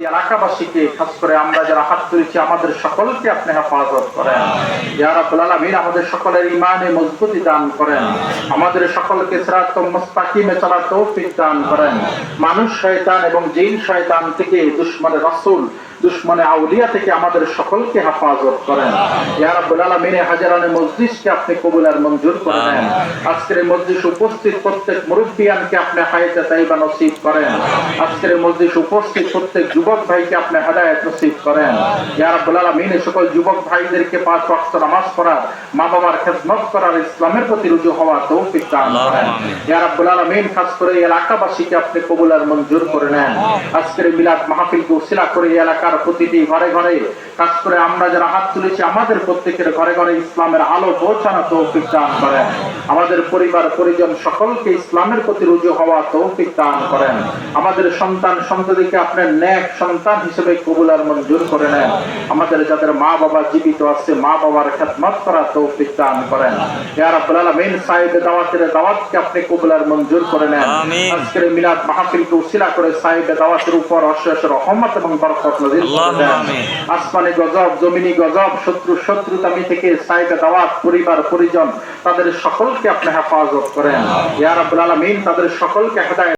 এলাকাবাসীকে, খাস করে আমরা যারা হাত তুলেছি, আমাদের সকলকে আপনি হেফাজত করেন। যারা আলামিন আমাদের সকলের ইমানে মজবুতি দান করেন। আমাদের সকলকে সিরাত মুস্তাকিমে চলার তৌফিক দান করেন। মানুষ, শয়তান এবং জিন শয়তান থেকে দুশ্মনের রাসূল দুশ্মনে আউলিয়া থেকে আমাদের সকলকে হেফাজত করেন। ইয়া রাব্বুল আলামিন হাজারানে মজলিসকে আপনি কবুল আর মঞ্জুর করে নেন আজকের মজলিস উপস্থিত প্রত্যেক মুরব্বিয়ানকে আপনি হায়াতে তাইবা নসিব করেন। আজকের মজলিস উপস্থিত প্রত্যেক যুবক ভাইকে আপনি হেদায়েত নসিব করেন। ইয়া রাব্বুল আলামিন সকল যুবক ভাইদেরকে পাঁচ ওয়াক্ত নামাজ পড়ার মা বাবার খেদমত করার ইসলামের প্রতি রুজু হওয়ার তৌফিক দান করেন। ইয়া রাব্বুল আলামিন খাস করে এলাকাবাসীকে আপনি কবুল আর মঞ্জুর করে নেন। আজকের মিলাদ মাহফিলকে উসিলা করে এই এলাকার প্রতিটি ঘরে ঘরে। কাজ করে আমরা যারা হাত তুলেছি আমাদের প্রত্যেকের ঘরে ঘরে ইসলামের আলো পৌঁছানো তৌফিক দান করেন। আমাদের পরিবার পরিজন সকলকে ইসলামের প্রতি রুজু হওয়া তৌফিক দান করেন। আমাদের সন্তান সন্ততিকে আপনার ন্যাক সন্তান হিসেবে কবুল আর মঞ্জুর করে নেন। আমাদের যাদের মা বাবা জীবিত আছে মা বাবার খেদমত করা তৌফিক দান করেন। ইয়া রাব্বুল আলামিন সাহেবের দাওয়াতের দাওয়াতকে আপনি কবুল আর মঞ্জুর করে নেন। আজকের মিলাদ মাহফিলকে উসিলা করে সাহেবের দাওয়াতের উপর অশেষ রহমত এবং বরকত আমিন। আসমানি গজব জমিনি গজব শত্রু শত্রুতামি থেকে সাহেবে দাওয়াত পরিবার পরিজন তাদের সকলকে আপনি হেফাজত করেন। ইয়ার আলমিন তাদের সকলকে হেদায়েত